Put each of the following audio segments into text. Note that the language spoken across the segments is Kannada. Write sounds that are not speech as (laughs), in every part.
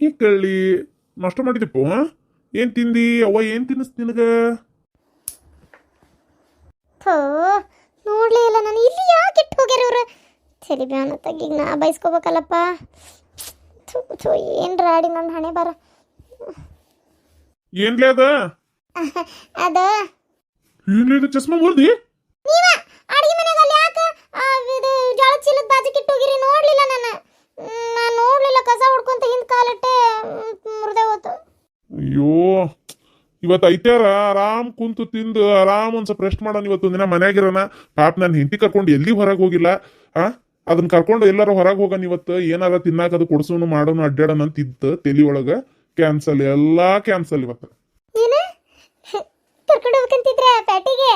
ಈ ಕಳ್ಳಿ ನಷ್ಟ ಮಾಡಿದಪ್ಪ ಏನ್ ತಿಂದಿ? ಅವ್ವ ಏನ್ ತಿನ್ನಿಸ್ ನಿನಗ? ಥೋ ನೋಡ್ಲೇ ಇಲ್ಲ ನಾನು. ಇಲ್ಲಿ ಯಾಕೆ ಇಟ್ಟು ಹೋಗ್ಯಾರ ಇವ್ರು? ತಲೆ ಬ್ಯಾನ ತಗ್ಗಿ ನಾ ಬೈಸ್ಕೋಬೇಕಲ್ಲಪ್ಪ. ಥೂ ಥೂ ಏನು ರಾಡಿ ನನ್ನ ಹಣೆ ಬರ. ಏನ್ಲೇ ಅದ? ಅದ. ಏನ್ಲೇ ಚಸ್ಮಾ ಮುರ್ದಿ ನೀವ ಅಡಿಗೆ ಮನೆಗೆ ಅಲ್ಲಿ ಯಾಕೆ ಇದು ಜೋಳದ ಚೀಲದ ಬಾಜುಕ್ ಇಟ್ಟು ಹೋಗಿರಿ ನೋಡ್ಲಿಲ್ಲ ನಾನು ನಾನು ನೋಡ್ಲಿಲ್ಲ ಕಸ ಹೊಡ್ಕೊಂತ ಹಿಂದ್ ಕಾಲಿಟ್ಟೆ ಮುರಿದೆ ಹೋತು. ಅಯ್ಯೋ ಇವತ್ತು ಐತ್ಯಾರ ಆರಾಮ್ ಕುಂತು ತಿಂದು ಆರಾಮ್ ಒಂದ್ ಸ್ವಲ್ಪ ರೆಸ್ಟ್ ಮಾಡೋಣ ಇವತ್ತು ದಿನ ಮನ್ಯಾಗಿರೋಣ ಪಾಪ ನಾನು ಹೆಂಡತಿ ಕರ್ಕೊಂಡು ಎಲ್ಲಿ ಹೊರಗೆ ಹೋಗಿಲ್ಲ ಆ? ಅದನ್ನ ಕರ್ಕೊಂಡು ಎಲ್ಲಾರು ಹೊರಗೆ ಹೋಗೋಣ ಇವತ್ತು ಏನಾರ ತಿನ್ನಾಕ ಅದು ಕೊಡ್ಸೋನು ಮಾಡೋನು ಅಡ್ಡಾಡೋಣ ಅಂತ ಇತ್ತು ತಲಿ ಒಳಗ ಕ್ಯಾನ್ಸಲ್ ಎಲ್ಲಾ ಕ್ಯಾನ್ಸಲ್ ಇವತ್ತು. ಕರ್ಕೊಂಡು ಹೋಗ್ಬೇಕಂತಿದ್ರೆ ಪ್ಯಾಟಿಗೆ?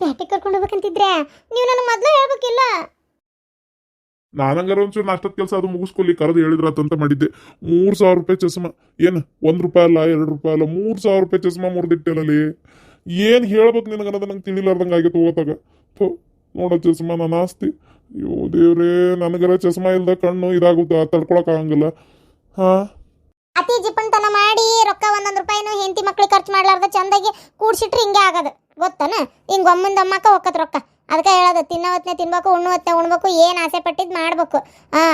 ಪ್ಯಾಟಿಗೆ ಕರ್ಕೊಂಡು ಹೋಗ್ಬೇಕಂತಿದ್ರೆ? ನೀವು ನನಗೆ ಮೊದಲೇ ಹೇಳ್ಬೇಕಿಲ್ಲ. ನಾನಂಗಾರ ಒಂಚೂರು ನಾಷ್ಟದ ಕೆಲಸ ಅದು ಮುಗಿಸ್ಕೊಳ್ಳಿ, ಕರೆದು ಹೇಳಿದ್ರಾತಂತ ಮಾಡಿದ್ದೆ. ಮೂರು ಸಾವಿರ ರೂಪಾಯಿ ಚಸ್ಮ, ಏನು, ಒಂದು ರೂಪಾಯಿ ಅಲ್ಲ, ಎರಡು ರೂಪಾಯಿ ಅಲ್ಲ, ಮೂರ್ ಸಾವಿರ ರೂಪಾಯಿ ಚಸ್ಮ ಮುರಿದಿಟ್ಟೆನಲ್ಲಿ ಏನು ಹೇಳ್ಬೇಕು ನಿನಗನ್ನೋದು ನಂಗೆ ತಿಳಿಲಾರ್ದಂಗೆ ಆಗೈತೆ ಹೋಗೋತಾಗ ಥೋ, ನೋಡ ಚಸ್ಮಾ ನನ್ನ ಆಸ್ತಿ. ಅಯ್ಯೋ ದೇವ್ರೇ ನನಗರ ಚಸ್ಮಾ ಇಲ್ದ ಕಣ್ಣು ಇದಾಗುತ್ತೆ? ತಡ್ಕೊಳಕ್ ಆಗಂಗಿಲ್ಲ. ಹಾ? ಅತಿ ಜಿಪಣ್ತನ ಮಾಡಿ ರೊಕ್ಕ ಒಂದೊಂದು ರೂಪಾಯಿನೂ ಹೆಂಡತಿ ಮಕ್ಳಿಗೆ ಖರ್ಚು ಮಾಡ್ಲಾರ್ದ ಚಂದಾಗಿ ಕೂಡ್ಸಿಟ್ರೆ ಹಿಂಗೆ ಆಗದು. ಗೊತ್ತನ? ಹಿಂಗೆ ಒಮ್ಮಂದ ಅಮ್ಮಕ್ಕ ಹೋಗತ್ ರೊಕ್ಕ. ಅದಕ್ಕೆ ಹೇಳೋದು ತಿನ್ನೋ ತಿನ್ಬೇಕು ಉಣ್ಣು ಹೊತ್ನೆ ಉಣ್ಬೇಕು, ಏನು ಆಸೆ ಪಟ್ಟಿದ್ದು ಮಾಡ್ಬೇಕು.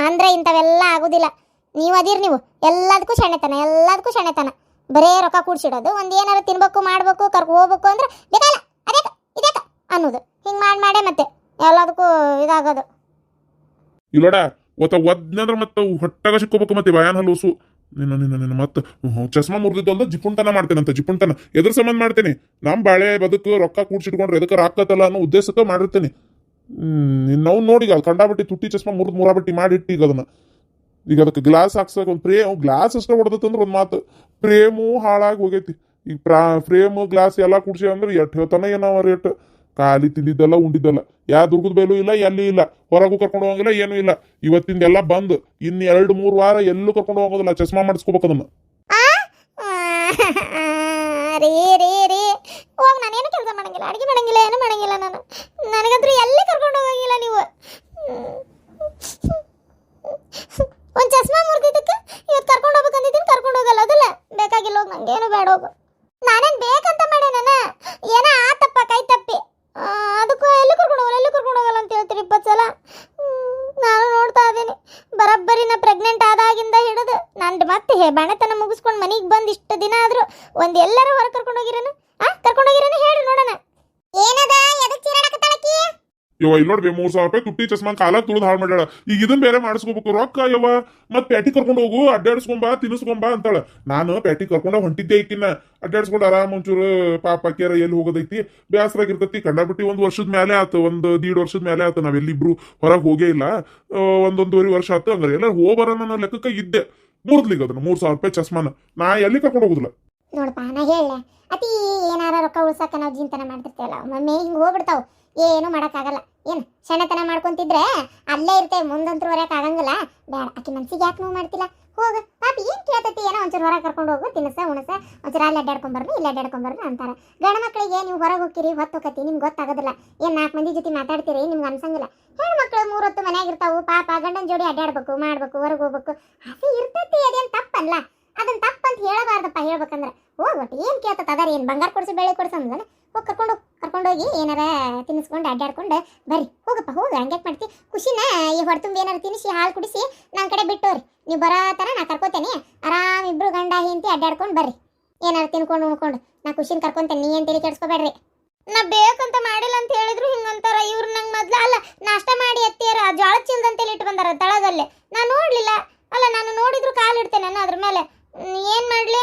ಅಂದರೆ ಇಂಥವೆಲ್ಲ ಆಗೋದಿಲ್ಲ. ನೀವು ಅದೀರಿ ನೀವು. ಎಲ್ಲದಕ್ಕೂ ಶಣೆತನ ಎಲ್ಲದಕ್ಕೂ ಶಣೆತನ. ಬರೇ ರೊಕ್ಕ ಕೂಡ್ಸಿಡೋದು, ಒಂದು ಏನಾರು ತಿನ್ಬೇಕು, ಮಾಡ್ಬೇಕು, ಕರ್ಕೊ ಹೋಗ್ಬೇಕು ಅಂದ್ರೆ ಬೇಕಲ್ಲ ಅದೇ ಇದೇಕ ಅನ್ನೋದು. ಹಿಂಗೆ ಮಾಡಿ ಮಾಡೇ ಮತ್ತೆ, ಎಲ್ಲದಕ್ಕೂ ಇದಾಗೋದು. ಇಲ್ಲೋಡ, ಒತ್ತ ಒದ್ನಂದ್ರೆ ಮತ್ತೆ ಹೊಟ್ಟಾಗ ಸಿಕ್ಕೋಬೇಕು ಮತ್ತೆ, ಬಯಾನ್ ಹಲೂಸು ನಿನ್ನ ನಿನ್ನ ನಿನ್ನ ಮತ್ತೆ ಚಸ್ಮಾ ಮುರಿದಿದ್ದು ಅಂದ್ರೆ ಜಿಪುಣ್ತನ ಮಾಡ್ತೇನಂತ ಜಿಪುಂಟನ ಎದ್ರ ಸಂಬಂಧ ಮಾಡ್ತೇನೆ. ನಮ್ಮ ಬಾಳೆ ಬದುಕು, ರೊಕ್ಕ ಕೂಡ್ಸಿಟ್ಕೊಂಡ್ರೆ ಎದಕ್ಕೆ ರಾಕತ್ತಲ್ಲ ಅನ್ನೋ ಉದ್ದೇಶಕ್ಕೆ ಮಾಡಿರ್ತೇನೆ. ನಾವು ನೋಡಿ ಅದು ಕಂಡಾಬಿಟ್ಟು ತುಟ್ಟಿ ಚಸ್ಮಾ ಮುರಿದು ಮುರಾಬಟ್ಟಿ ಮಾಡಿಟ್ಟು ಈಗ ಅದನ್ನ. ಈಗ ಅದಕ್ಕೆ ಗ್ಲಾಸ್ ಹಾಕ್ಸಕ್ ಒಂದು ಪ್ರೇಮ್, ಗ್ಲಾಸ್ ಅಷ್ಟೇ ಹೊಡೆದತ್ತಂದ್ರೆ ಒಂದು ಮಾತು. ಪ್ರೇಮು ಹಾಳಾಗಿ ಹೋಗೈತಿ. ಈಗ ಪ್ರಾ ಫ್ರೇಮ್ ಗ್ಲಾಸ್ ಎಲ್ಲ ಕುಡ್ಸಿ ಅಂದ್ರೆ ಎಷ್ಟು ಹೇಳ್ತಾನೆ ಏನೋ ರೇಟ್ ಖಾಲಿ ತಿಂದಿದ್ದಲ್ಲ ಉಂಡಿದ್ದಲ್ಲ. ಯಾ ದುರ್ಗದ ಬೇಲೂ ಇಲ್ಲ, ಎಲ್ಲಿ ಇಲ್ಲ, ಹೊರಗೂ ಕರ್ಕೊಂಡು ಹೋಗಂಗಿಲ್ಲ, ಏನೂ ಇಲ್ಲ. ಇವತ್ತಿಂದೆಲ್ಲ ಬಂದ್ ಇನ್ ಎರಡು, ಮೂರು ವಾರ ಎಲ್ಲೂ ಕರ್ಕೊಂಡು ಹೋಗೋದಿಲ್ಲ, ಚಸ್ಮಾ ಮಾಡಿಸ್ಕೋಬೇಕು ಅದನ್ನ. ಹೋಗಿ ನಾನೇನು ಕೆಲಸ ಮಾಡಂಗಿಲ್ಲ, ಅಡಿಗೆ ಮಾಡಂಗಿಲ್ಲ, ಏನು ಮಾಡಂಗಿಲ್ಲ ನಾನು. ನನಗಂತೂ ಎಲ್ಲಿ ಕರ್ಕೊಂಡು ಹೋಗಂಗಿಲ್ಲ ನೀವು ಒಂದು ಚಸ್ಮಾ ಮುರಿದಿದ್ದಕ್ಕೆ ಇವತ್ತು ಕರ್ಕೊಂಡು ಹೋಗ್ಬೇಕಂದಿದ್ದೀನಿ ಕರ್ಕೊಂಡು ಹೋಗಲ್ಲ ಅದಲ್ಲ ಬೇಕಾಗಿಲ್ಲ ಹೋಗಿ ನಂಗೇನು ಬೇಡ ಹೋಗು ನಾನೇನು ಬೇಕಂತ ಮಾಡೇ ನಾನು ಏನೋ ಆತಪ್ಪ ಕೈ ತಪ್ಪಿ ಆ, ಅದಕ್ಕೂ ಎಲ್ಲಿ ಕರ್ಕೊಂಡು ಹೋಗಲ್ಲ ಎಲ್ಲಿ ಕರ್ಕೊಂಡು ಹೋಗಲ್ಲ ಅಂತ ಹೇಳ್ತೀರಿ ಇಪ್ಪತ್ತು ಸಲ ಹ್ಮ್, ನಾನು ನೋಡ್ತಾ ಇದ್ದೀನಿ ಬರೋಬ್ಬರಿ ನಾ ಪ್ರೆಗ್ನೆಂಟ್ ಆದಾಗಿಂದ ಹಿಡಿದು ನಂದು ಮತ್ತೆ ಹೇ ಮುಗಿಸ್ಕೊಂಡು ಮನೆಗೆ ಬಂದು ಇಷ್ಟು ದಿನ ಆದರೂ ಒಂದು ಎಲ್ಲರೂ ಹೊರಗೆ ಕರ್ಕೊಂಡು ಹೋಗಿರೇನು? ಆ, ಕರ್ಕೊಂಡು ಹೇಳು ಹೇಳಿ ನೋಡೋಣ. ಏನದ ಯವ್ವ, ಇಲ್ಲಿ ನೋಡ್ಬೇ ಮೂರ್ ಸಾವಿರ ರೂಪಾಯಿ ತುಟ್ಟಿ ಚಸ್ಮಾ ಕಾಲ ತುಳಿದು ಹಾಳು ಮಾಡ್ಯಾಳ. ಈಗ ಇದನ್ ಬೇರೆ ಮಾಡಿಸ್ಕೋಬೇಕು. ರೊಕ್ಕ ಯವ್ವ ಮತ್ ಪ್ಯಾಟಿ ಕರ್ಕೊಂಡು ಹೋಗು ಅಡ್ಡಾಡಿಸ್ಕೊಂಬಾ ತಿನ್ನಿಸ್ಕೊಂಬಾ ಅಂತಾಳ. ನಾನು ಪ್ಯಾಟಿ ಕರ್ಕೊಂಡ ಹೊಂಟಿದ್ದೆ ಈಕಿನ್ನ. ಅಡ್ಡಾಡಿಸ್ಕೊಂಡು ಆರಾಮ್ ಒಂಚೂರು ಪಾಪ ಕೇರ ಎಲ್ಲಿ ಹೋಗೋದೈತಿ? ಬೇಸರಾಗಿರ್ತೈತಿ ಕಂಡಾಬಿಟ್ಟಿ ಒಂದ್ ವರ್ಷದ ಮೇಲೆ ಆತು, ಒಂದ್ ದೀಡ್ ವರ್ಷದ ಮೇಲೆ ಆತು. ನಾವೆಲ್ಲಿಬ್ರು ಹೊರಗೆ ಹೋಗೇ ಇಲ್ಲ. ಒಂದೊಂದುವರೆ ವರ್ಷ ಆತು. ಹಂಗಾರೆ ಎಲ್ಲ ಹೋಗ್ಬರ ನನ್ನ ಲೆಕ್ಕಕ್ಕೆ ಇದ್ದೆ. ಮುರಿದ್ಲಿಗ ಅದನ್ನ, ಮೂರ್ ಸಾವಿರ ರೂಪಾಯಿ ಚಸ್ಮಾನ. ನಾ ಎಲ್ಲಿ ಕರ್ಕೊಂಡು ಹೋಗುದಿಲ್ಲ. ನೋಡಪ್ಪ, ನಾ ಹೇಳ ಅತಿ ಏನಾರ ರೊಕ್ಕ ಉಳ್ಸಕ್ಕ ನಾವು ಜೀವನ ಮಾಡ್ತಿರ್ತೇವಲ್ಲ ಒಮ್ಮೆ ಹಿಂಗ್ ಹೋಗ್ಬಿಡ್ತಾವ. ಏನು ಮಾಡಕ್ಕಾಗಲ್ಲ. ಏನು, ಸಣ್ಣತನ ಮಾಡ್ಕೊಂತಿದ್ರೆ ಅಲ್ಲೇ ಇರ್ತೇವೆ, ಮುಂದಂತ್ರ ಆಗಂಗಿಲ್ಲ. ಬೇಡ, ಆಕಿ ಮನ್ಸಿಗೆ ಯಾಕೆ ನೋವು ಮಾಡ್ತಿಲ್ಲ? ಹೋಗು. ಪಾಪಿ, ಏನು ಕೇಳ್ತೈತಿ? ಏನೋ ಒಂಚೂರು ಹೊರಗೆ ಕರ್ಕೊಂಡು ಹೋಗು, ತಿನ್ನಸ, ಉಣಸ. ಒಂಚೂರು ಅಲ್ಲಿ ಅಡ್ಡಾಡ್ಕೊಂಬರ್ನು ಇಲ್ಲಿ ಅಡ್ಡಾಡ್ಕೊಂಬರ್ನು ಅಂತಾರೆ. ಗಂಡ ಮಕ್ಕಳಿಗೆ ನೀವು ಹೊರಗೆ ಹೋಗ್ತೀರಿ, ಹೊತ್ತು ಹೋಗತಿ ನಿಮ್ಗೆ ಗೊತ್ತಾಗೋದಿಲ್ಲ. ಏನು ನಾಲ್ಕು ಮಂದಿ ಜೊತೆ ಮಾತಾಡ್ತೀರಿ, ನಿಮ್ಗೆ ಅನ್ಸಂಗಿಲ್ಲ. ಹೆಣ್ಣು ಮಕ್ಕಳು ಮೂರೊತ್ತು ಮನ್ಯಾಗ ಇರ್ತಾವು ಪಾಪ, ಗಂಡನ ಜೋಡಿ ಅಡ್ಡಾಡ್ಬೇಕು ಮಾಡ್ಬೇಕು, ಹೊರಗೆ ಹೋಗ್ಬೇಕು. ಆಸೆ ಇರ್ತೈತಿ, ಅದೇನು ತಪ್ಪಲ್ಲ. ಅದನ್ನ ತಪ್ಪಂತ ಹೇಳಬಾರ್ದಪ್ಪ ಹೇಳ್ಬೇಕಂದ್ರೆ. ಹೋಗ್ಬಿಟ್ಟು ಏನು ಕೇಳ್ತದ ಅದಾರ ಏನು? ಬಂಗಾರ ಕೊಡ್ಸಿ ಬೆಳೆ ಕೊಡ್ಸು ಅಂದ್ರೆ ಹೋಗಿ ಕರ್ಕೊಂಡು ಕರ್ಕೊಂಡೋಗಿ ಏನಾರ ತಿನ್ನಿಸ್ಕೊಂಡು ಅಡ್ಡಾಡ್ಕೊಂಡು ಬರ್ರಿ. ಹೋಗಪ್ಪ ಹೋಗಿ ಹಂಗೆ ಮಾಡ್ತಿ? ಖುಷಿನ ಈ ಹೊಡ್ತುಂಬಿ ಏನಾರು ತಿನ್ನಿಸಿ ಹಾಲು ಕುಡಿಸಿ ನನ್ನ ಕಡೆ ಬಿಟ್ಟೋರಿ. ನೀವು ಬರೋ ಥರ ನಾ ಕರ್ಕೋತೇನೆ. ಆರಾಮ್ ಇಬ್ಬರು ಗಂಡ ಹೆಂಡತಿ ಅಡ್ಡಾಡ್ಕೊಂಡು ಬರ್ರಿ. ಏನಾರು ತಿನ್ಕೊಂಡು ಉಣ್ಕೊಂಡು. ನಾ ಖುಷಿನ ಕರ್ಕೊಂತೇನೆ. ನೀ ಏನು ತಲೆ ಕೆಡಿಸ್ಕೋಬೇಡ್ರಿ. ನಾ ಬೇಕಂತ ಮಾಡಿಲ್ಲ ಅಂತ ಹೇಳಿದ್ರು ಹಿಂಗಂತಾರ ಇವ್ರು ನಂಗೆ ಮೊದ್ಲು ಅಲ್ಲ ನಾಷ್ಟ ಮಾಡಿ ಎತ್ತಿಯರ. ಜೋಳ ಚೀಲದಂತೆಲ್ಲ ಇಟ್ಟು ಬಂದಾರ ತಳದಲ್ಲೇ ನಾನು ನೋಡಲಿಲ್ಲ. ಅಲ್ಲ ನಾನು ನೋಡಿದ್ರು ಕಾಲು ಇಡ್ತೇನೆ ನಾನು ಅದ್ರ ಮೇಲೆ. ಏನು ಮಾಡಲಿ?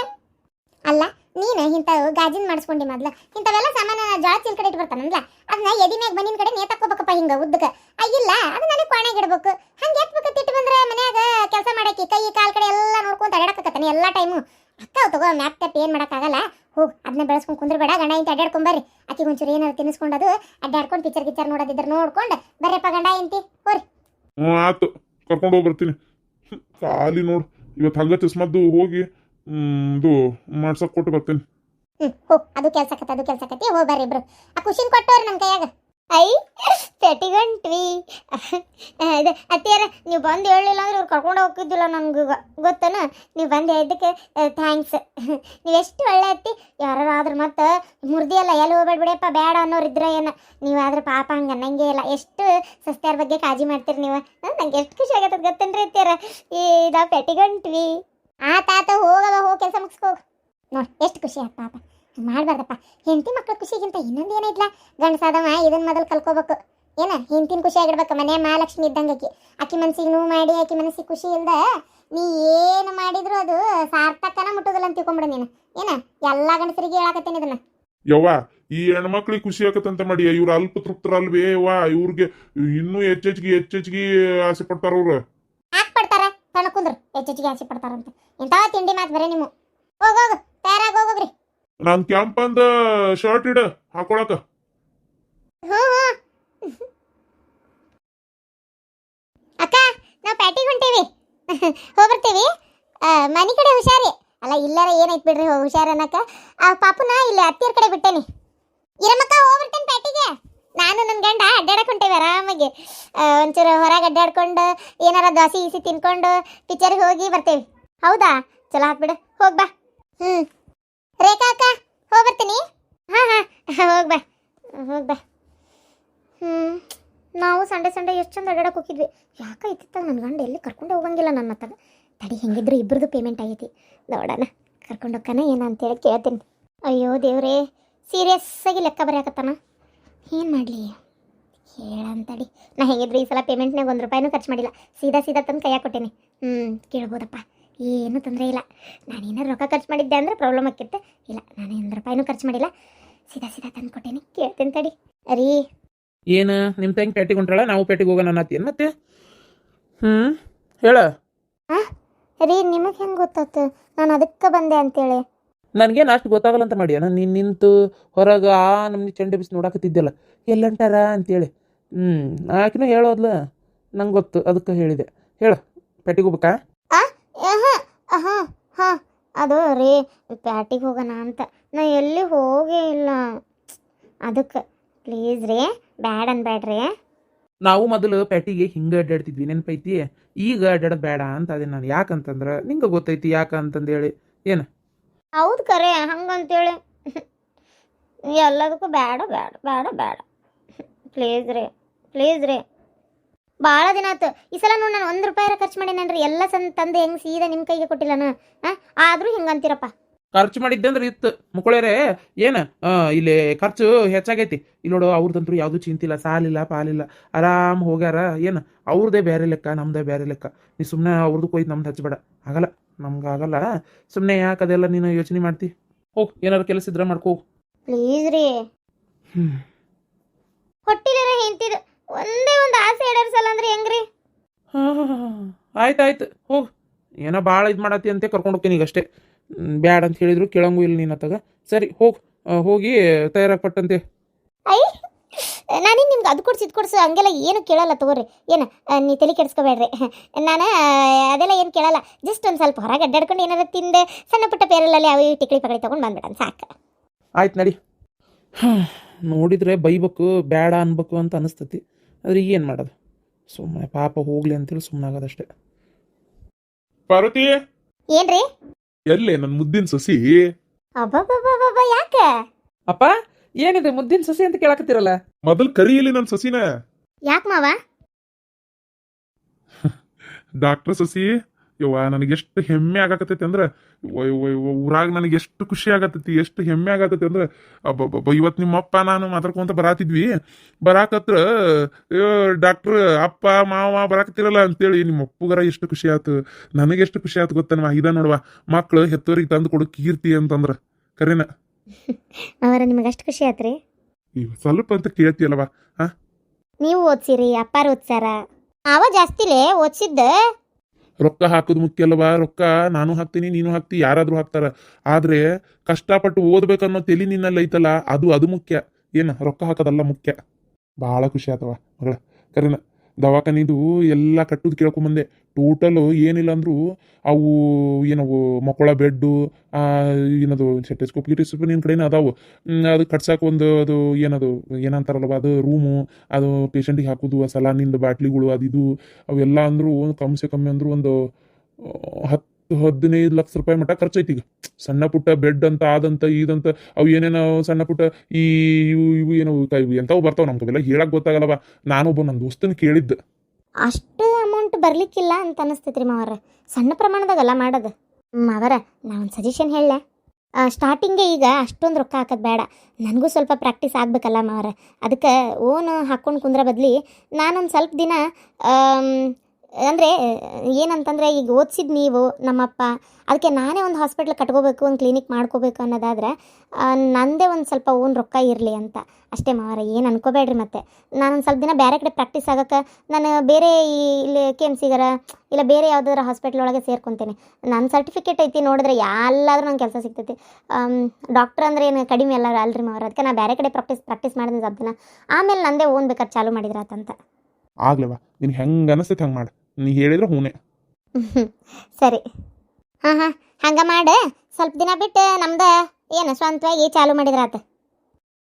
ಅಲ್ಲ ನೀನು ಇಂಥವು ಗಾಜಿನ ಮಾಡಿಸ್ಕೊಂಡಿ ಮೊದ್ಲ ಇಂಥವೆಲ್ಲ ಸಾಮಾನ ಜೋಳ ಚೀಲ ಕಡೆ ಇಟ್ಟು ಬರ್ತಾನಲ್ಲ ಅದನ್ನ ಎದಿ ಮ್ಯಾಗ ಬನ್ನಿನ ಕಡೆ ನೇತಾಕೋಬೇಕಪ್ಪ ಹಿಂಗ ಉದ್ದಕ್ಕೆ ಆಗಿಲ್ಲ ಅದನ್ನ ಅಲ್ಲಿ ಕೋಣೆಗೆ ಇಡ್ಬೇಕು ಹಂಗೆ ಎತ್ಬೇಕಂತ ಇಟ್ಟು ಬಂದ್ರೆ ಮನ್ಯಾಗ ಕೆಲಸ ಮಾಡಕ್ಕೆ ಕೈ ಕಾಲ್ ಕಡೆ ಎಲ್ಲ ನೋಡ್ಕೊಂತ ಅಡ್ಯಾಡಕತ್ತಾನೆ ಎಲ್ಲ ಟೈಮು ಅಕ್ಕ ತಗೋ ಮ್ಯಾಪ್ ಏನ್ ಏನು ಮಾಡೋಕ್ಕಾಗಲ್ಲ ಹೋ ಅದನ್ನ ಬೆಳೆಸ್ಕೊಂಡು ಕುಂದ್ರಬೇಡ ಗಂಡ ಇಂತ ಅಡ್ಡಾಡ್ಕೊಂಬರ್ರಿ ಬರ್ರಿ. ಆಕಿ ಒಂಚೂರು ಏನಾರು ಅದು ಅಡ್ಡಾಡ್ಕೊಂಡು ಪಿಚ್ಚರ್ ಗಿಚ್ಚರ್ ನೋಡೋದಿದ್ರೆ ನೋಡ್ಕೊಂಡು ಬರ್ರಪ್ಪ ಗಂಡ ಇಂತಿ ಹೋರಿ. ಹ್ಞೂ ಆತು ಕರ್ಕೊಂಡು ಹೋಗಿ ಬರ್ತೀನಿ. ಖಾಲಿ ನೋಡು. ಇವತ್ತು ಹಂಗ ಚಸ್ಮದ್ದು ಹೋಗಿ ಇದು ಮಾಡ್ಸಕ್ ಕೊಟ್ಟು ಬರ್ತೀನಿ. ಹ್ಞೂ ಹೋ ಅದು ಕೆಲ್ಸಕತ್ತ ಅದು ಕೆಲ್ಸಕತ್ತಿ ಹೋಗಿ ಬರ್ರಿ ಇಬ್ರು. ಆ ಖುಷಿನ ಕೊಟ್ಟವ್ರಿ ನಮ್ಮ ಕೈಯಾಗ. ಐ ಪೆಟಿಗಂಟ್ವಿ ಅದೇ ಅತ್ತಿಯಾರ, ನೀವು ಬಂದು ಹೇಳಿಲ್ಲ ಅಂದ್ರೆ ಅವ್ರು ಕರ್ಕೊಂಡು ಹೋಗಿದ್ದಿಲ್ಲ ನನಗೆ ಗೊತ್ತನ? ನೀವು ಬಂದು ಹೇಳಿದ್ದಕ್ಕೆ ಥ್ಯಾಂಕ್ಸ್ ನೀವು ಎಷ್ಟು ಒಳ್ಳೆ ಅತ್ತಿ. ಯಾರಾದ್ರೂ ಮತ್ತೆ ಮುರ್ದಿಯಲ್ಲ ಎಲ್ಲಿ ಹೋಗ್ಬೇಡ್ಬಿಡಿಯಪ್ಪ ಬೇಡ ಅನ್ನೋರು ಇದ್ರೆ ಏನು? ನೀವಾದ್ರೆ ಪಾಪ ಹಂಗೆ ಅನ್ನಂಗೆ ಇಲ್ಲ. ಎಷ್ಟು ಸಸ್ತ್ಯಾರ ಬಗ್ಗೆ ಕಾಳಜಿ ಮಾಡ್ತೀರಿ ನೀವು? ನಂಗೆ ಎಷ್ಟು ಖುಷಿ ಆಗತ್ತೆ ಗೊತ್ತೇನ್ರಿ ಅತ್ತಿಯಾರ? ಈ ಇದ ಪೆಟಿಗಂಟ್ವಿ ಆತ ಆತ ಹೋಗವ ಹೋಗಿ ಕೆಲಸ ಮುಗಿಸ್ಕೋ. ನೋಡಿ, ಎಷ್ಟು ಖುಷಿ ಆತ ಪಾಪ ಮಾಡ್ಬಾರ್ದಪ್ಪ. ಹೆಂಡತಿ ಮಕ್ಕಳ ಖುಷಿಗಿಂತ ಇನ್ನೊಂದು ಏನೈತ್ಲ ಗಂಡಸಾದವ ಇದನ್ನ ಮೊದಲು ಕಲ್ಕೋಬೇಕು. ಏನ? ಹೆಂಡತಿನ ಖುಷಿ ಆಗಿರ್ಬೇಕು ಮನೆ ಮಹಾಲಕ್ಷ್ಮಿ ಇದ್ದಂಗೆ ಆಕಿ. ಆಕಿ ಮನ್ಸಿಗೆ ನೋವು ಮಾಡಿ ಆಕಿ ಮನಸ್ಸಿಗೆ ಖುಷಿ ಇಲ್ಲದ ನೀ ಏನು ಮಾಡಿದ್ರು ಅದು ಸಾರ್ಥಕನ ಮುಟ್ಟೋದಿಲ್ಲ ಅಂತ ತಿಳ್ಕೊಂಬಿಡು ನೀನು. ಏನ? ಎಲ್ಲ ಗಂಡಸರಿಗೆ ಹೇಳಾಕತ್ತೇನೆ ಇದನ್ನ. ಯವ್ವ ಈ ಹೆಣ್ಮಕ್ಳಿಗೆ ಖುಷಿ ಆಗತ್ತಂತ ಮಾಡಿ ಇವ್ರು ಅಲ್ಪ ತೃಪ್ತರಲ್ವೇ ವಾ ಇವ್ರಿಗೆ ಇನ್ನೂ ಹೆಚ್ಚೆಚ್ಚಿಗೆ ಹೆಚ್ಚೆಚ್ಚಿಗೆ ಆಸೆ ಪಡ್ತಾರ ಅವ್ರು. ಯಾಕೆ ಪಡ್ತಾರ? ತಣ್ಣ ಕುಂದ್ರು. ಹೆಚ್ಚೆಚ್ಚಿಗೆ ಆಸೆ ಪಡ್ತಾರಂತ. ಇಂಥವ ತಿಂಡಿ ಮಾತು ಬರೀ ನೀವು ಹೋಗೋಗು ತಯಾರಾಗಿ ಹೋಗೋಗ್ರಿ ನಾನ್ ಅಂದ ಶರ್ಟ್ ಇಡ, ಹಾಕೊಳಕ. ಹ್ಞೂ ಹ್ಞೂ ಅಕ್ಕ, ನಾವು ಪ್ಯಾಟಿಗೆ ಹೊಂಟೇವಿ. ಹೋಗ್ಬರ್ತೀವಿ ಮನೆ ಕಡೆ ಹುಷಾರಿ. ಅಲ್ಲ, ಇಲ್ಲಾರ ಏನೈತ್ ಬಿಡ್ರಿ ಹುಷಾರ್ ಅನ್ನಕ. ಆ, ಪಾಪುನ ಇಲ್ಲಿ ಅತ್ತಿಯರ್ ಕಡೆ ಬಿಟ್ಟೇನಿ. ಇರಮಕ್ಕ ಹೋಗ್ಬರ್ತೇನೆ ಪ್ಯಾಟಿಗೆ ನಾನು ನನ್ನ ಗಂಡ ಅಡ್ಡಾಡಕ್ ಹೊಂಟೇವಿ ಆರಾಮಾಗಿ. ಒಂಚೂರು ಹೊರಗೆ ಅಡ್ಡಾಡ್ಕೊಂಡು, ಏನಾರ ದೋಸೆ ಗೀಸಿ ತಿನ್ಕೊಂಡು ಪಿಕ್ಚರ್ಗೆ ಹೋಗಿ ಬರ್ತೇವಿ. ಹೌದಾ? ಚಲೋ ಹಾಕ್ಬಿಡು ಹೋಗ್ಬಾ ಹ್ಞೂ ರೇಖಾ ಅಕ್ಕ ಹೋಗ್ಬರ್ತೀನಿ. ಹಾಂ ಹಾಂ ಹೋಗ್ ಬಾ ಹೋಗ್ ಬಾ. ಹ್ಞೂ ನಾವು ಸಂಡೆ ಸಂಡೆ ಎಷ್ಟು ಚಂದ ಅಡ್ಡಾಡಕ್ಕೆ ಹೋಗಿದ್ವಿ. ಯಾಕೆ ಇತ್ತಿತ್ತಾಗ ನನ್ನ ಗಂಡ ಎಲ್ಲಿ ಕರ್ಕೊಂಡು ಹೋಗಂಗಿಲ್ಲ ನನ್ನ ಮತ್ತಾಗ ತಡಿ ಹೆಂಗಿದ್ರು ಇಬ್ಬರದು ಪೇಮೆಂಟ್ ಆಗೈತಿ. ನೋಡೋಣ ಕರ್ಕೊಂಡು ಹೋಗ್ತಾನೆ ಏನ ಅಂತೇಳಿ ಕೇಳ್ತೀನಿ. ಅಯ್ಯೋ ದೇವ್ರೇ ಸೀರಿಯಸ್ ಆಗಿ ಲೆಕ್ಕ ಬರೆಯಾಕತ್ತಾನ. ಏನು ಮಾಡಲಿ? ಹೇಳಂತಡಿ ನಾ ಹೆಂಗಿದ್ರು ಈ ಸಲ ಪೇಮೆಂಟ್ನಾಗ ಒಂದು ರೂಪಾಯಿನೂ ಖರ್ಚು ಮಾಡಿಲ್ಲ. ಸೀದಾ ಸೀದಾ ತಂದು ಕೈಯಾಗ ಕೊಟ್ಟೇನಿ. ಹ್ಞೂ ಕೇಳ್ಬೋದಪ್ಪ. ಏನು ತೊಂದರೆ ಇಲ್ಲ. ನಾನು ನಾನೇನಾರು ರೊಕ್ಕ ಖರ್ಚು ಮಾಡಿದ್ದೆ ಅಂದ್ರೆ ಪ್ರಾಬ್ಲಮ್ ಆಕಿತ್ತು ಇಲ್ಲ ನಾನು ಒಂದು ರೂಪಾಯಿನೂ ಖರ್ಚು ಮಾಡಿಲ್ಲ. ಸೀದಾ ಸೀದಾ ತಂದು ಕೊಟ್ಟೇನಿ. ಕೇಳ್ತೇನೆ ತಡಿ. ಅರಿ. ಏನು? ನಿಮ್ಮ ತಂಗಿ ಪೇಟೆಗೆ ಹೊಂಟಾಳ ನಾವು ಪೇಟೆಗೆ ಹೋಗೋಣ ಅನ್ನತ್ತೀನಿ ಮತ್ತೆ ಹ್ಞೂ ಹೇಳ. ರೀ ನಿಮಗೆ ಹೆಂಗೆ ಗೊತ್ತಾತು? ನಾನು ಅದಕ್ಕೆ ಬಂದೆ ಅಂತೇಳಿ. ನನಗೇನು ಅಷ್ಟು ಗೊತ್ತಾಗಲ್ಲ ಅಂತ ಮಾಡಿ ನಾನು ನೀನು ನಿಂತು ಹೊರಗೆ ಆ ನಮ್ನಿ ಚೆಂಡೆ ಬಿಸಿ ನೋಡಾಕತ್ತಿದ್ದೆಲ್ಲ. ಎಲ್ಲಂಟಾರ ಅಂತೇಳಿ. ಹ್ಞೂ ಆಕಿನೂ ಹೇಳೋದ್ಲ. ನಂಗೆ ಗೊತ್ತು. ಅದಕ್ಕೆ ಹೇಳಿದೆ. ಹೇಳು. ಪೇಟೆಗೆ ಹೋಗ್ಬೇಕಾ? ಹಾಂ ಹಾಂ ಅದು ರೀ ಪ್ಯಾಟಿಗೆ ಹೋಗೋಣ ಅಂತ. ನಾ ಎಲ್ಲಿ ಹೋಗೇ ಇಲ್ಲ. ಅದಕ್ಕೆ ಪ್ಲೀಸ್ ರೀ ಬ್ಯಾಡ್ ಅನ್ಬೇಡ್ರಿ ನಾವು ಮೊದಲು ಪ್ಯಾಟಿಗೆ ಹಿಂಗೆ ಅಡ್ಡಾಡ್ತಿದ್ವಿ ನೆನಪೈತಿ? ಈಗ ಅಡ್ಡಾಡೋದು ಬೇಡ ಅಂತ ಅದೇ ನಾನು. ಯಾಕಂತಂದ್ರೆ ನಿಂಗೆ ಗೊತ್ತೈತಿ ಯಾಕ ಅಂತಂದೇಳಿ ಏನು? ಹೌದು ಕರೆ ಹಂಗಂತೇಳಿ. ಎಲ್ಲದಕ್ಕೂ ಬೇಡ ಬೇಡ ಬೇಡ ಬೇಡ ಪ್ಲೀಸ್ ರೀ ಪ್ಲೀಸ್ ರೀ. ಭಾಳ ದಿನ ಆಯ್ತು ಈ ಸಲ ನೋಡಿ ನಾನು ಒಂದು ರೂಪಾಯಿ ಖರ್ಚು ಮಾಡೀನೇನ್ರಿ? ಎಲ್ಲ ಸಣ್ಣ ತಂದೆ ಹೆಂಗ್ ಸೀದಾ ನಿಮ್ಮ ಕೈಗೆ ಕೊಟ್ಟಿಲ್ಲನ? ಹಾಂ ಆದರೂ ಹಿಂಗಂತೀರಪ್ಪ ಖರ್ಚು ಮಾಡಿದ್ದಂದ್ರೆ ಇತ್ತು. ಮುಕ್ಕಳೇರೆ ಏನು? ಇಲ್ಲಿ ಖರ್ಚು ಹೆಚ್ಚಾಗೈತಿ. ಇಲ್ಲಿ ನೋಡು ಅವ್ರದಂತೂ ಯಾವುದು ಚಿಂತಿಲ್ಲ ಸಾಲಿಲ್ಲ ಪಾಲಿಲ್ಲ. ಆರಾಮ್ ಹೋಗ್ಯಾರ ಏನು? ಅವ್ರದೇ ಬೇರೆ ಲೆಕ್ಕ ನಮ್ದೇ ಬೇರೆ ಲೆಕ್ಕ. ನೀ ಸುಮ್ಮನೆ ಅವ್ರದ್ದು ಕೊಯ್ದು ನಮ್ದು ಹಚ್ಚಬೇಡ ಆಗಲ್ಲ ನಮ್ಗೆ ಆಗಲ್ಲ. ಸುಮ್ಮನೆ ಯಾಕೆ ಅದೆಲ್ಲ ನೀನು ಯೋಚನೆ ಮಾಡ್ತಿ? ಹೋಗ್ ಏನಾರು ಕೆಲಸ ಇದ್ರೆ ಮಾಡ್ಕೋ. ಪ್ಲೀಸ್ ರೀ. ಹ್ಞೂ ಹೊಟ್ಟಿಲಿರ ಒಂದೇ ಒಂದು ಆಸೆ ಈಡೇರ್ಸಲ್ಲ ಅಂದ್ರೆ ಹೆಂಗ್ರಿ? ಹಾಂ ಆಯ್ತು ಆಯ್ತು. ಹೋಗು ಏನೋ ಭಾಳ ಇದು ಮಾಡತ್ತಿ ಅಂತ ಕರ್ಕೊಂಡು ಹೋಗ್ತೀನಿ ಈಗ ಅಷ್ಟೇ. ಬ್ಯಾಡ ಅಂತ ಹೇಳಿದ್ರು ಕೇಳಂಗೂ ಇಲ್ಲ ನೀನು ಅತ್ತಾಗ. ಸರಿ ಹೋಗಿ ಹೋಗಿ ತಯಾರಾಗ್ಪಟ್ಟಂತೆ. ಐ ನಾನೇನು ನಿಮ್ಗೆ ಅದು ಕೊಡ್ಸಿ ಇದು ಕೊಡ್ಸು ಹಂಗೆಲ್ಲ ಏನು ಕೇಳಲ್ಲ ತಗೋರಿ. ಏನು ನೀ ತಲೆ ಕೆಡಿಸ್ಕೋಬೇಡ್ರಿ. ನಾನು ಅದೆಲ್ಲ ಏನು ಕೇಳಲ್ಲ. ಜಸ್ಟ್ ಒಂದು ಸ್ವಲ್ಪ ಹೊರಗೆ ಅಡ್ಡಾಡ್ಕೊಂಡು ಏನಾದ್ರು ತಿಂದೆ ಸಣ್ಣ ಪುಟ್ಟ ಪೇರಲಲ್ಲಿ ಅವು ಟಿಕ್ಳಿ ಪಕಳಿ ತೊಗೊಂಡು ಬಂದ್ಬಿಡೋಣ ಸಾಕು. ಆಯ್ತು ನಡಿ. ನೋಡಿದ್ರೆ ಬೈಬೇಕು ಬೇಡ ಅನ್ಬೇಕು ಅಂತ ಅನಿಸ್ತತಿ. ಆದ್ರೆ ಏನು ಮಾಡೋದು? ಸುಮ್ಮನೆ ಪಾಪ ಹೋಗ್ಲಿ ಅಂತೇಳಿ ಸುಮ್ಮನೆ ಆಗೋದಷ್ಟೇ. ಪಾರ್ವತಿ? ಏನ್ರಿ? ಎಲ್ಲೇ ನನ್ನ ಮುದ್ದಿನ ಸಸಿ? ಅಬ್ಬಬ್ಬಬ್ಬಬ್ಬ ಯಾಕೆ? ಅಪ್ಪ ಏನಿದೆ ಮುದ್ದಿನ ಸಸಿ ಅಂತ ಕೇಳಕತ್ತೀರಲ್ಲ? ಮೊದಲ್ ಕರಿಯಲ್ಲಿ ನನ್ ಸಸಿನ. ಯಾಕೆ ಮಾವ? ಡಾಕ್ಟರ್ ಸಸಿ? ಯವ್ವ ನನಗೆ ಎಷ್ಟು ಹೆಮ್ಮೆ ಆಗಕತ್ತೈತಿ ಅಂದ್ರೆ ಊರಾಗ ನನಗೆ ಎಷ್ಟು ಖುಷಿ ಆಗತ್ತೈತಿ ಎಷ್ಟು ಹೆಮ್ಮೆ ಆಗತ್ತೈತಿ ಅಂದ್ರೆ ಅಬ್ಬಬ್ಬಬ್ಬ ಇವತ್ತು ನಿಮ್ಮಪ್ಪ ನಾನು ಮಾತಾಡ್ಕೊಂತ ಬರಾತಿದ್ವಿ. ಬರಾಕತ್ರ ಡಾಕ್ಟರ್ ಅಪ್ಪ ಮಾವ ಬರಾಕತ್ತಿರಲ್ಲ ಅಂತೇಳಿ ನಿಮ್ಮ ಅಪ್ಪಗರ ಎಷ್ಟು ಖುಷಿ ಆಯ್ತು ನನಗೆ ಎಷ್ಟು ಖುಷಿ ಆಯ್ತು ಗೊತ್ತನವ? ಇದ ನೋಡುವ ಮಕ್ಳು ಹೆತ್ತೋರಿಗೆ ತಂದು ಕೊಡು ಕೀರ್ತಿ ಅಂತಂದ್ರ ಕರೇನ? (laughs) ಅವರ ನಿಮಗೆ ಅಷ್ಟು ಖುಷಿ ಆತ್ರಿ? ಸ್ವಲ್ಪ ಅಂತ ಕೇಳ್ತಿಯಲ್ಲವಾ ನೀವು ಓದ್ಸಿರಿ ಅಪ್ಪಾರು ಓದ್ಸಾರ. ಅವ ಜಾಸ್ತಿಲೇ ಓದ್ಸಿದ್ದ ರೊಕ್ಕ ಹಾಕೋದು ಮುಖ್ಯ ಅಲ್ವಾ? ರೊಕ್ಕ ನಾನು ಹಾಕ್ತೀನಿ, ನೀನು ಹಾಕ್ತಿ, ಯಾರಾದರೂ ಹಾಕ್ತಾರ. ಆದರೆ ಕಷ್ಟಪಟ್ಟು ಓದ್ಬೇಕನ್ನೋ ತಲಿ ನಿನ್ನಲ್ಲಿ ಐತಲ್ಲ, ಅದು ಅದು ಮುಖ್ಯ. ಏನು ರೊಕ್ಕ ಹಾಕೋದಲ್ಲ ಮುಖ್ಯ. ಬಹಳ ಖುಷಿ ಆತವ ಮಗಳ. ಕರೆನ. ದವಾಖಾನಿದು ಎಲ್ಲ ಕಟ್ಟುದು ಕೇಳ್ಕೊಂಬಂದೆ ಟೋಟಲ್ ಏನಿಲ್ಲ ಅಂದ್ರು ಅವು ಏನವು ಮಕ್ಕಳ ಬೆಡ್ಡು ಏನದು ಸೆಟೆಸ್ಕೋಪ್ ಗಿಟೆಸ್ಕೋಪ್ ನಿನ್ನ ಕಡೆನೇ ಅದಾವು. ಅದು ಕಟ್ಸಕ್ಕೆ ಒಂದು ಅದು ಏನದು ಏನಂತಾರಲ್ವ ಅದು ರೂಮು ಅದು ಪೇಷಂಟಿಗೆ ಹಾಕೋದು, ಆ ಸಲಾನಿಂದ ಬಾಟ್ಲಿಗಳು, ಅದು ಇದು, ಅವೆಲ್ಲ ಅಂದ್ರು ಕಮ್ಸೆ ಕಮ್ಮಿ ಅಂದ್ರು ಒಂದು, ಹತ್ತು ಹದಿನೈದು ಲಕ್ಷ ರೂಪಾಯಿ ಮಟ್ಟ ಖರ್ಚೈತಿ ಈಗ. ಸಣ್ಣ ಪುಟ್ಟ ಬೆಡ್ ಅಂತ ಆದಂತ ಇದಂತ ಅವು ಏನೇನೋ ಸಣ್ಣ ಪುಟ್ಟ ಈ ಇವು ಇವು ಏನೋ ಎಂಥವು ಬರ್ತಾವ ನಮ್ಗೆ. ಅವೆಲ್ಲ ಹೇಳಕ್ ಗೊತ್ತಾಗಲ್ಲವ. ನಾನೊಬ್ಬ ನನ್ನ ದೋಸ್ತನ ಕೇಳಿದ್ದೆ. ಅಷ್ಟು ಅಮೌಂಟ್ ಬರ್ಲಿಕ್ಕಿಲ್ಲ ಅಂತ ಅನಿಸ್ತೈತ್ರಿ ಮಾವರ. ಸಣ್ಣ ಪ್ರಮಾಣದಾಗಲ್ಲ ಮಾಡೋದು. ಮಾವರ, ನಾ ಸಜೆಷನ್ ಹೇಳ ಸ್ಟಾರ್ಟಿಂಗೇ ಈಗ ಅಷ್ಟೊಂದು ರೊಕ್ಕ ಹಾಕೋದು ಬೇಡ. ನನಗೂ ಸ್ವಲ್ಪ ಪ್ರಾಕ್ಟೀಸ್ ಆಗಬೇಕಲ್ಲ ಮಾವರ. ಅದಕ್ಕೆ ಓನ್ ಹಾಕ್ಕೊಂಡು ಕುಂದ್ರ ಬದಲಿ ನಾನೊಂದು ಸ್ವಲ್ಪ ದಿನ ಅಂದರೆ, ಏನಂತಂದರೆ, ಈಗ ಓದಿಸಿದ ನೀವು, ನಮ್ಮಪ್ಪ, ಅದಕ್ಕೆ ನಾನೇ ಒಂದು ಹಾಸ್ಪಿಟ್ಲ್ ಕಟ್ಕೋಬೇಕು, ಒಂದು ಕ್ಲಿನಿಕ್ ಮಾಡ್ಕೋಬೇಕು ಅನ್ನೋದಾದ್ರೆ ನನ್ನದೇ ನಂದೇ ಒಂದು ಸ್ವಲ್ಪ ಓನ್ ರೊಕ್ಕ ಇರಲಿ ಅಂತ. ಅಷ್ಟೇ ಮಾವರ, ಏನು ಅನ್ಕೋಬೇಡ್ರಿ ಮತ್ತೆ. ನಾನು ಒಂದು ಸ್ವಲ್ಪ ದಿನ ಬೇರೆ ಕಡೆ ಪ್ರಾಕ್ಟೀಸ್ ಆಗೋಕ್ಕೆ, ನಾನು ಬೇರೆ ಈ ಇಲ್ಲಿ ಕೆ ಎಂ ಸಿಗರ ಇಲ್ಲ ಬೇರೆ ಯಾವುದಾದ್ರು ಹಾಸ್ಪಿಟ್ಲ್ ಒಳಗೆ ಸೇರ್ಕೊತೀನಿ. ನನ್ನ ಸರ್ಟಿಫಿಕೇಟ್ ಐತಿ ನೋಡಿದ್ರೆ ಎಲ್ಲಾದ್ರೂ ನಂಗೆ ಕೆಲಸ ಸಿಗ್ತೈತಿ. ಡಾಕ್ಟರ್ ಅಂದರೆ ಏನು ಕಡಿಮೆ ಅಲ್ಲ ಅಲ್ರಿ ಮಾವರ, ಅದಕ್ಕೆ ನಾನು ಬೇರೆ ಕಡೆ ಪ್ರಾಕ್ಟೀಸ್ ಪ್ರಾಕ್ಟೀಸ್ ಮಾಡಿದ್ರೆ ಸ್ವಲ್ಪ ದಿನ ಆಮೇಲೆ ನಂದೇ ಓನ್ ಬೇಕಾದ್ರೆ ಚಾಲೂ ಮಾಡಿದ್ರಾತಂತ. ಆಗ್ಲವ ನಿನ್ಗೆ ಹೆಂಗೆ ಅನಿಸ್ತೈತೆ ಹಂಗೆ ಮಾಡು. ನೀ ಹೇಳಿದ್ರೆ ಹೂನೆ. (laughs) ಸರಿ. ಹಾಂ ಹಾಂ, ಹಂಗ ಮಾಡು. ಸ್ವಲ್ಪ ದಿನ ಬಿಟ್ಟು ನಮ್ದು ಏನು ಸ್ವಂತವಾಗಿ ಚಾಲು ಮಾಡಿದ್ರಾತ.